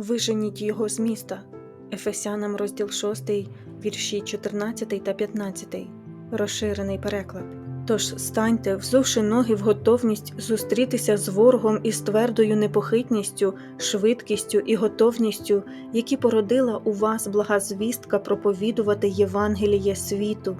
Виженіть його з міста. Ефесянам розділ 6, вірші 14 та 15. Розширений переклад. Тож станьте, взувши ноги в готовність зустрітися з ворогом із твердою непохитністю, швидкістю і готовністю, які породила у вас блага звістка проповідувати Євангеліє світу.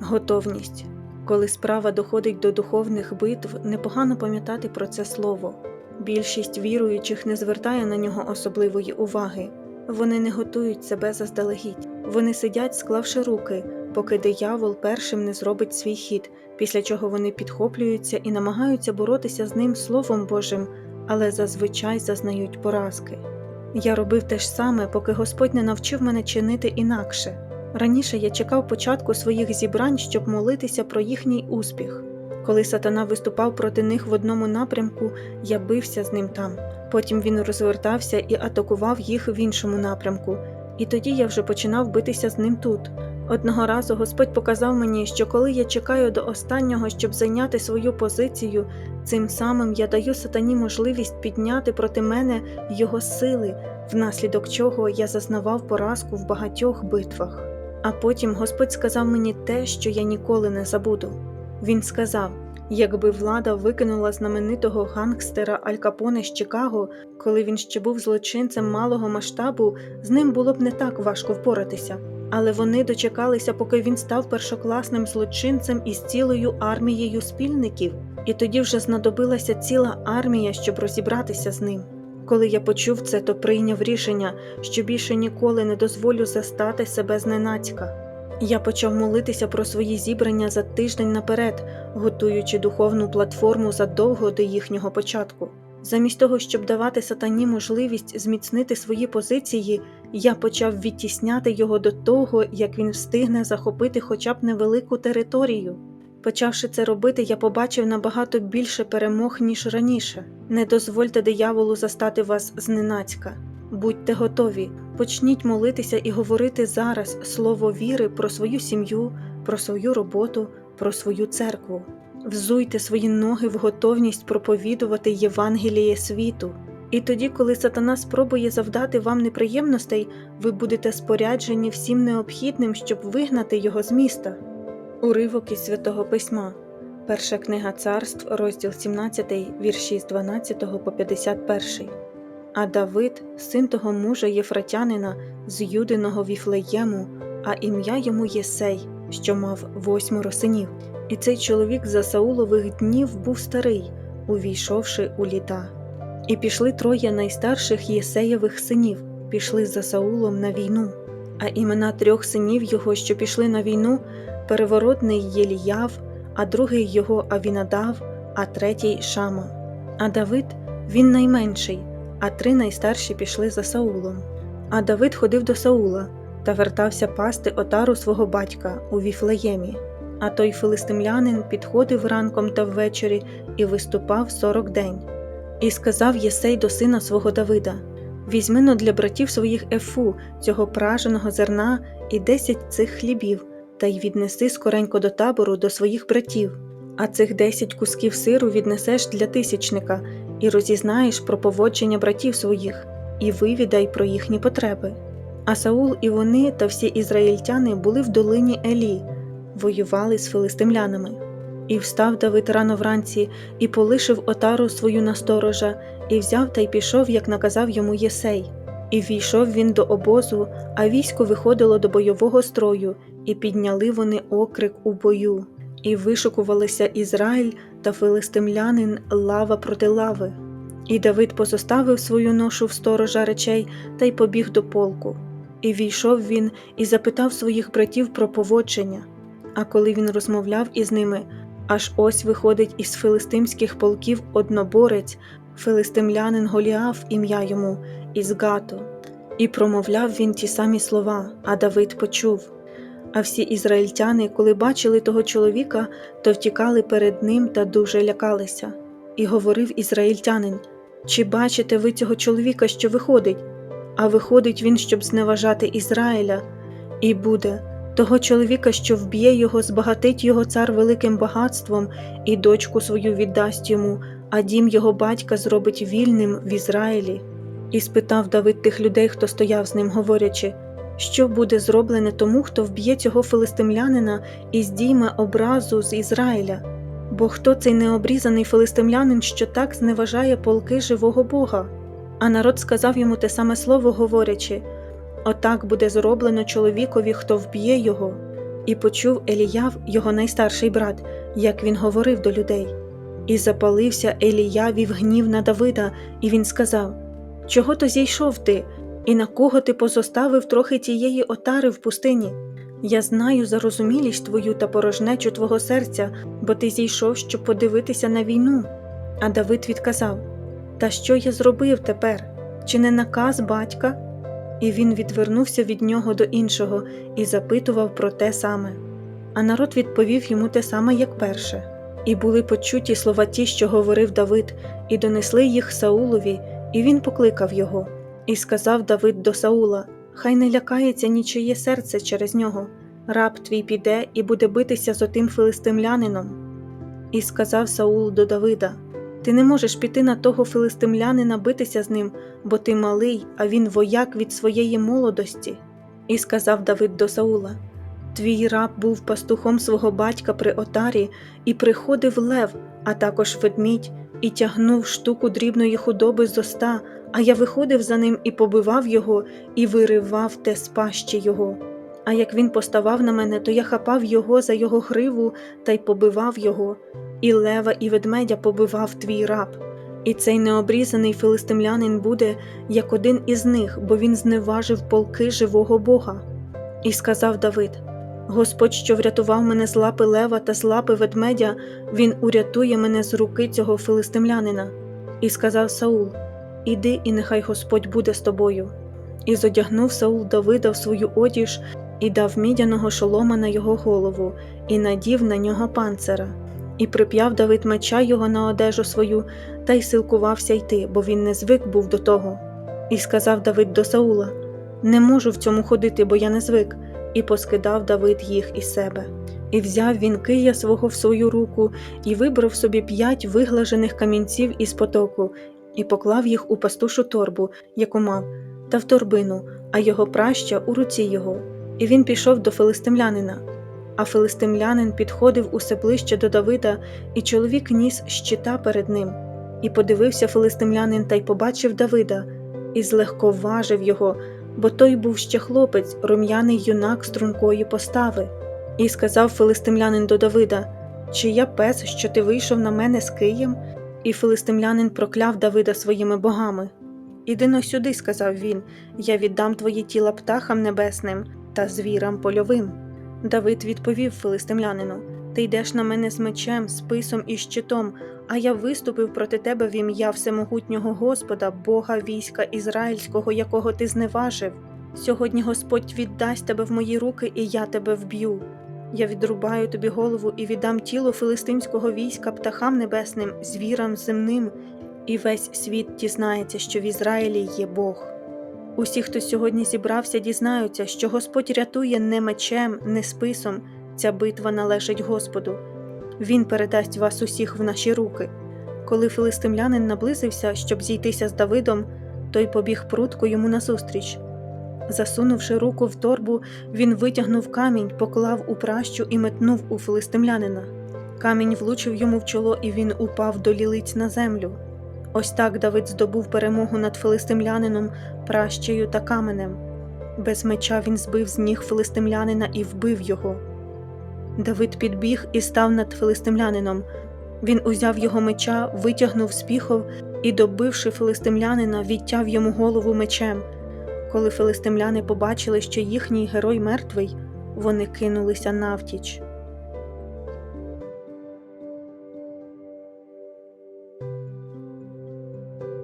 Готовність. Коли справа доходить до духовних битв, непогано пам'ятати про це слово. Більшість віруючих не звертає на нього особливої уваги. Вони не готують себе заздалегідь. Вони сидять, склавши руки, поки диявол першим не зробить свій хід, після чого вони підхоплюються і намагаються боротися з ним Словом Божим, але зазвичай зазнають поразки. Я робив те ж саме, поки Господь не навчив мене чинити інакше. Раніше я чекав початку своїх зібрань, щоб молитися про їхній успіх. Коли сатана виступав проти них в одному напрямку, я бився з ним там. Потім він розвертався і атакував їх в іншому напрямку, і тоді я вже починав битися з ним тут. Одного разу Господь показав мені, що коли я чекаю до останнього, щоб зайняти свою позицію, цим самим я даю сатані можливість підняти проти мене його сили, внаслідок чого я зазнавав поразку в багатьох битвах. А потім Господь сказав мені те, що я ніколи не забуду. Він сказав: якби влада викинула знаменитого гангстера Аль Капоне з Чикаго, коли він ще був злочинцем малого масштабу, з ним було б не так важко впоратися. Але вони дочекалися, поки він став першокласним злочинцем із цілою армією спільників, і тоді вже знадобилася ціла армія, щоб розібратися з ним. Коли я почув це, то прийняв рішення, що більше ніколи не дозволю застати себе зненацька. Я почав молитися про свої зібрання за тиждень наперед, готуючи духовну платформу задовго до їхнього початку. Замість того, щоб давати сатані можливість зміцнити свої позиції, я почав відтісняти його до того, як він встигне захопити хоча б невелику територію. Почавши це робити, я побачив набагато більше перемог, ніж раніше. Не дозвольте дияволу застати вас зненацька. Будьте готові, почніть молитися і говорити зараз слово віри про свою сім'ю, про свою роботу, про свою церкву. Взуйте свої ноги в готовність проповідувати Євангеліє світу. І тоді, коли сатана спробує завдати вам неприємностей, ви будете споряджені всім необхідним, щоб вигнати його з міста. Уривок із святого письма. Перша книга царств, розділ 17, вірші з 12 по 51. А Давид, син того мужа Єфратянина, з Юдиного Віфлеєму, а ім'я йому Єсей, що мав восьмеро синів. І цей чоловік за Саулових днів був старий, увійшовши у літа. І пішли троє найстарших Єсеєвих синів, пішли за Саулом на війну. А імена трьох синів його, що пішли на війну, переворотний Єліяв, а другий його Авінадав, а третій Шама. А Давид він найменший, а три найстарші пішли за Саулом. А Давид ходив до Саула та вертався пасти отару свого батька у Віфлеємі. А той филистимлянин підходив ранком та ввечері і виступав сорок день. І сказав Єсей до сина свого Давида: Візьми но для братів своїх ефу, цього праженого зерна, і десять цих хлібів, та й віднеси скоренько до табору до своїх братів. А цих десять кусків сиру віднесеш для тисячника, і розізнаєш про поводження братів своїх, і вивідай про їхні потреби. А Саул і вони та всі ізраїльтяни були в долині Елі, воювали з филистимлянами. І встав Давид рано вранці, і полишив отару свою на сторожа, і взяв та й пішов, як наказав йому Єсей. І війшов він до обозу, а військо виходило до бойового строю, і підняли вони окрик у бою. І вишукувалися Ізраїль та филистимлянин лава проти лави. І Давид позоставив свою ношу в сторожа речей та й побіг до полку. І війшов він і запитав своїх братів про поводження. А коли він розмовляв із ними, аж ось виходить із филистимських полків одноборець, филистимлянин Голіаф, ім'я йому, із Гато. І промовляв він ті самі слова, а Давид почув. А всі ізраїльтяни, коли бачили того чоловіка, то втікали перед ним та дуже лякалися. І говорив ізраїльтянин: Чи бачите ви цього чоловіка, що виходить? А виходить він, щоб зневажати Ізраїля, і буде того чоловіка, що вб'є його, збагатить його цар великим багатством, і дочку свою віддасть йому, а дім його батька зробить вільним в Ізраїлі. І спитав Давид тих людей, хто стояв з ним, говорячи, що буде зроблене тому, хто вб'є цього филистимлянина і здійме образу з Ізраїля. Бо хто цей необрізаний филистимлянин, що так зневажає полки живого Бога? А народ сказав йому те саме слово, говорячи Отак буде зроблено чоловікові, хто вб'є його. І почув Еліяв, його найстарший брат, як він говорив до людей. І запалився Еліявів гнів на Давида, і він сказав Чого то зійшов ти, і на кого ти позоставив трохи тієї отари в пустині? Я знаю зарозумілість твою та порожнечу твого серця, бо ти зійшов, щоб подивитися на війну. А Давид відказав Та що я зробив тепер? Чи не наказ батька? І він відвернувся від нього до іншого і запитував про те саме. А народ відповів йому те саме, як перше. І були почуті слова ті, що говорив Давид, і донесли їх Саулові, і він покликав його. І сказав Давид до Саула: Хай не лякається нічиє серце через нього. Раб твій піде і буде битися з отим филистимлянином. І сказав Саул до Давида: Ти не можеш піти на того филистимлянина битися з ним, бо ти малий, а він вояк від своєї молодості. І сказав Давид до Саула: Твій раб був пастухом свого батька при отарі, і приходив лев, а також ведмідь, і тягнув штуку дрібної худоби з оста, а я виходив за ним і побивав його, і виривав те з пащі його. А як він поставав на мене, то я хапав його за його гриву та й побивав його, і лева, і ведмедя побивав твій раб. І цей необрізаний филистимлянин буде, як один із них, бо він зневажив полки живого Бога. І сказав Давид: Господь, що врятував мене з лапи лева та з лапи ведмедя, він урятує мене з руки цього филистимлянина. І сказав Саул: Іди, і нехай Господь буде з тобою. І зодягнув Саул Давида в свою одіж, і дав мідяного шолома на його голову, і надів на нього панцира. І прип'яв Давид меча його на одежу свою, та й силкувався йти, бо він не звик був до того. І сказав Давид до Саула: Не можу в цьому ходити, бо я не звик, і поскидав Давид їх із себе. І взяв він кия свого в свою руку, і вибрав собі п'ять виглажених камінців із потоку, і поклав їх у пастушу торбу, яку мав, та в торбину, а його праща у руці його. І він пішов до филистимлянина. А филистимлянин підходив усе ближче до Давида, і чоловік ніс щита перед ним. І подивився филистимлянин та й побачив Давида, і злегковажив його, бо той був ще хлопець, рум'яний юнак стрункої постави. І сказав филистимлянин до Давида: Чи я пес, що ти вийшов на мене з києм? І филистимлянин прокляв Давида своїми богами. Іди сюди, сказав він, я віддам твої тіла птахам небесним та звірам польовим. Давид відповів филистимлянину: Ти йдеш на мене з мечем, списом і щитом, а я виступив проти тебе в ім'я всемогутнього Господа, Бога війська Ізраїльського, якого ти зневажив. Сьогодні Господь віддасть тебе в мої руки, і я тебе вб'ю. Я відрубаю тобі голову і віддам тіло филистимського війська птахам небесним, звірам земним, і весь світ дізнається, що в Ізраїлі є Бог. Усі, хто сьогодні зібрався, дізнаються, що Господь рятує не мечем, не списом. Ця битва належить Господу. Він передасть вас усіх в наші руки. Коли филистимлянин наблизився, щоб зійтися з Давидом, той побіг прутко йому назустріч. Засунувши руку в торбу, він витягнув камінь, поклав у пращу і метнув у филистимлянина. Камінь влучив йому в чоло, і він упав до лілиць на землю. Ось так Давид здобув перемогу над филистимлянином, пращею та каменем. Без меча він збив з ніг филистимлянина і вбив його. Давид підбіг і став над филистимлянином. Він узяв його меча, витягнув з піхов і, добивши филистимлянина, відтяв йому голову мечем. Коли филистимляни побачили, що їхній герой мертвий, вони кинулися навтіч.